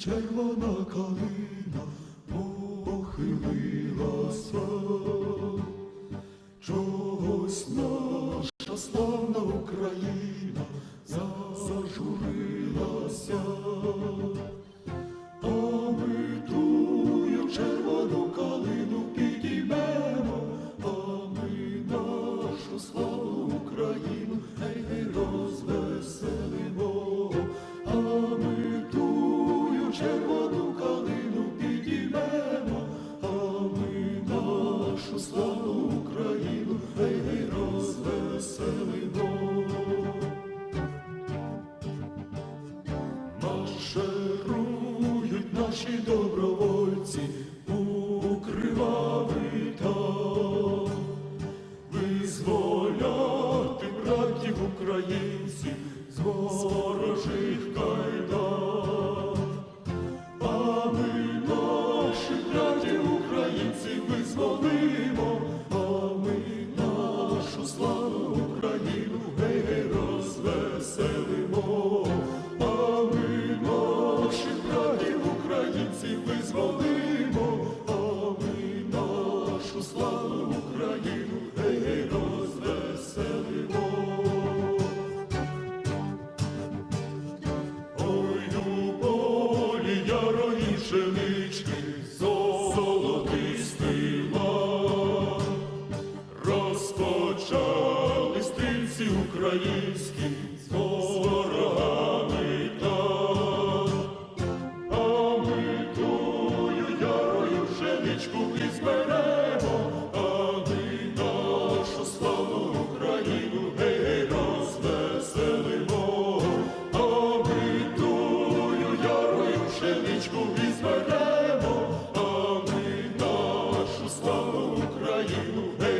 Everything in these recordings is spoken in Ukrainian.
젊어 나가리 марширують наші добровольці у кривавий там. визволяти братів українців з ворожих кайдан. пшенички золотистий розпочали стрільці українські. Caio o Rei.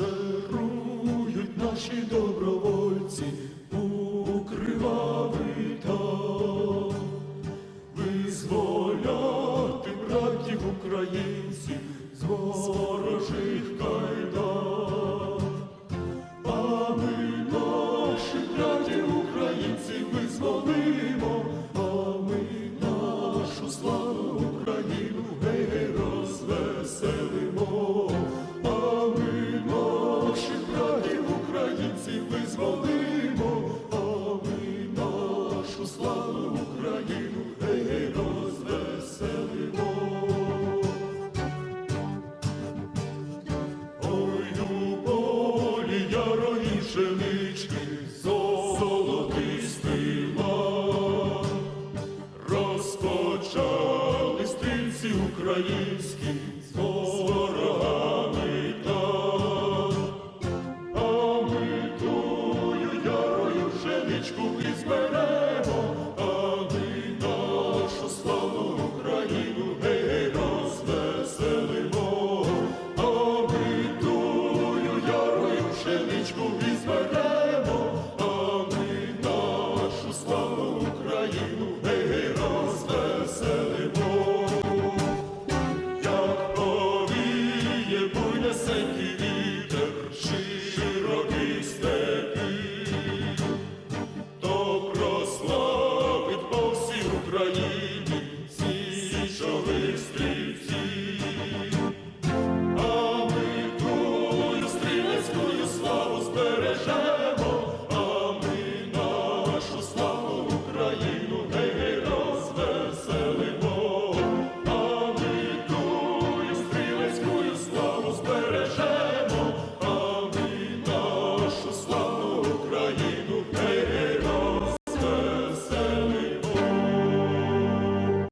марширують наші добровольці у кривавий там, визволяти братів українців з ворожих кай. Шевички.